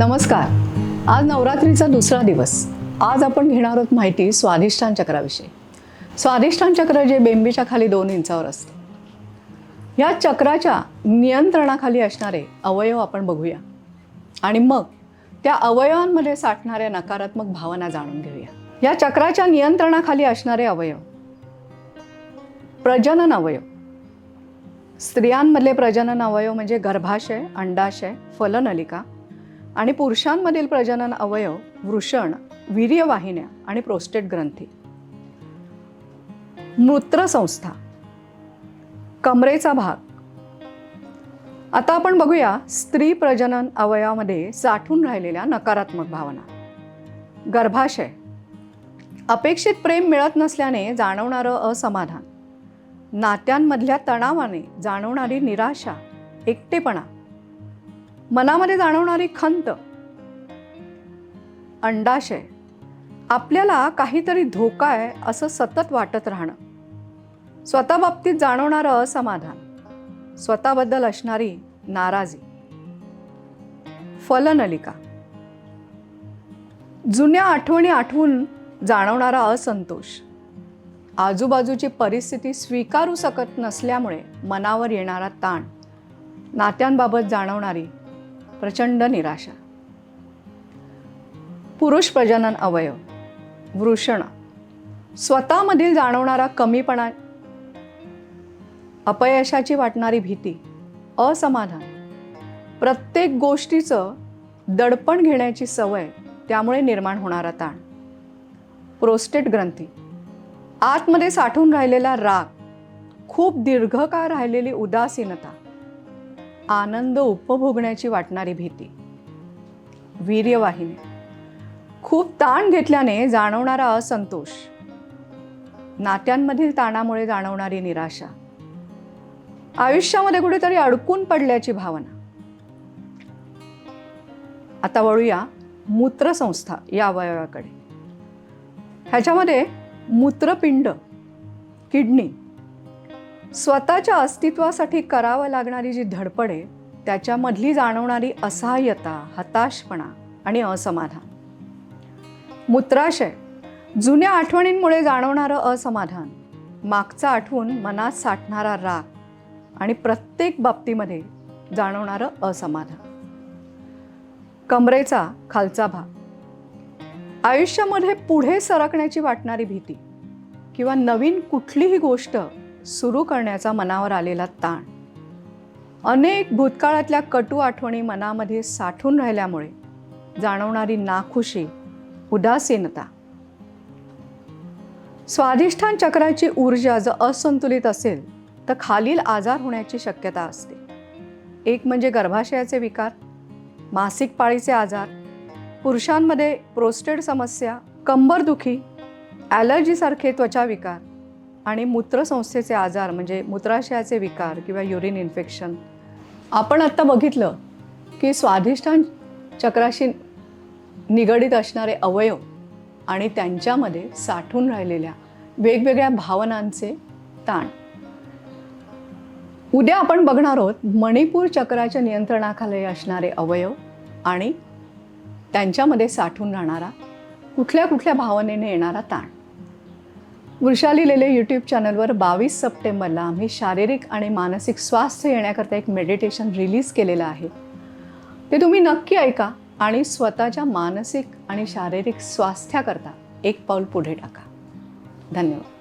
नमस्कार. आज नवरात्रीचा दुसरा दिवस. आज आपण घेणार आहोत माहिती स्वाधिष्ठान चक्राविषयी. स्वाधिष्ठान चक्र जे बेंबीच्या खाली दोन इंचावर असतं. या चक्राच्या नियंत्रणाखाली असणारे अवयव आपण बघूया. आणि मग त्या अवयवांमध्ये साठणाऱ्या नकारात्मक भावना जाणून घेऊया. या चक्राच्या नियंत्रणाखाली असणारे अवयव. प्रजनन अवयव. स्त्रियांमधले प्रजनन अवयव म्हणजे गर्भाशय अंडाशय फलनलिका आणि पुरुषांमधील प्रजनन अवयव वृषण वीर्यवाहिन्या आणि प्रोस्टेट ग्रंथी. मूत्रसंस्था. कमरेचा भाग. आता आपण बघूया स्त्री प्रजनन अवयवामध्ये साठून राहिलेल्या नकारात्मक भावना. गर्भाशय. अपेक्षित प्रेम मिळत नसल्याने जाणवणारं असमाधान. नात्यांमधल्या तणावाने जाणवणारी निराशा एकटेपणा मनामध्ये जाणवणारी खंत अंडाशय आपल्याला काहीतरी धोका आहे असं सतत वाटत राहणं. स्वतः बाबतीत जाणवणारं असमाधान स्वतःबद्दल असणारी नाराजी. फलनलिका. जुन्या आठवणी आठवून जाणवणारा असंतोष. आजूबाजूची परिस्थिती स्वीकारू शकत नसल्यामुळे मनावर येणारा ताण नात्यांबाबत जाणवणारी प्रचंड निराशा. पुरुष प्रजनन अवयव वृषण स्वतःमधील जाणवणारा कमीपणा अपयशाची वाटणारी भीती असमाधान प्रत्येक गोष्टीचं दडपण घेण्याची सवय त्यामुळे निर्माण होणारा ताण. प्रोस्टेट ग्रंथी आतमध्ये साठून राहिलेला राग खूप दीर्घकाळ राहिलेली उदासीनता आनंद उपभोगण्याची वाटणारी भीती. वीर्यवाहिनी. खूप ताण घेतल्याने जाणवणारा असंतोष. नात्यांमधील ताणामुळे जाणवणारी निराशा. आयुष्यामध्ये कुठेतरी अडकून पडल्याची भावना. आता वळूया मूत्रसंस्था या अवयवाकडे. ह्याच्यामध्ये मूत्रपिंड किडनी स्वतःच्या अस्तित्वासाठी करावं लागणारी जी धडपड आहे त्याच्यामधली जाणवणारी असहाय्यता हताशपणा आणि असमाधान. मूत्राशय जुन्या आठवणींमुळे जाणवणारं असमाधान मागचा आठवून मनात साठणारा राग आणि प्रत्येक बाबतीमध्ये जाणवणारं असमाधान. कमरेचा खालचा भाग. आयुष्यामध्ये पुढे सरकण्याची वाटणारी भीती किंवा नवीन कुठलीही गोष्ट सुरू करण्याचा मनावर आलेला ताण. अनेक भूतकाळातल्या कटू आठवणी मनामध्ये साठून राहिल्यामुळे जाणवणारी नाखुशी उदासीनता. स्वाधिष्ठान चक्राची ऊर्जा जर असंतुलित असेल तर खालील आजार होण्याची शक्यता असते. एक म्हणजे गर्भाशयाचे विकार मासिक पाळीचे आजार पुरुषांमध्ये प्रोस्टेट समस्या कंबरदुखी ॲलर्जीसारखे त्वचा विकार आणि मूत्रसंस्थेचे आजार म्हणजे मूत्राशयाचे विकार किंवा युरिन इन्फेक्शन. आपण आत्ता बघितलं की स्वाधिष्ठान चक्राशी निगडीत असणारे अवयव आणि त्यांच्यामध्ये साठून राहिलेल्या वेगवेगळ्या भावनांचे ताण. उद्या आपण बघणार आहोत मणिपूर चक्राच्या नियंत्रणाखाली असणारे अवयव आणि त्यांच्यामध्ये साठून राहणारा कुठल्या कुठल्या भावनेने येणारा ताण. वृषाली लेले यूट्यूब चॅनलवर बावीस सप्टेंबरला आम्ही शारीरिक आणि मानसिक स्वास्थ्य येण्याकरता एक मेडिटेशन रिलीज केलेलं आहे. ते तुम्ही नक्की ऐका आणि स्वतःच्या मानसिक आणि शारीरिक स्वास्थ्याकरता एक पाऊल पुढे टाका. धन्यवाद.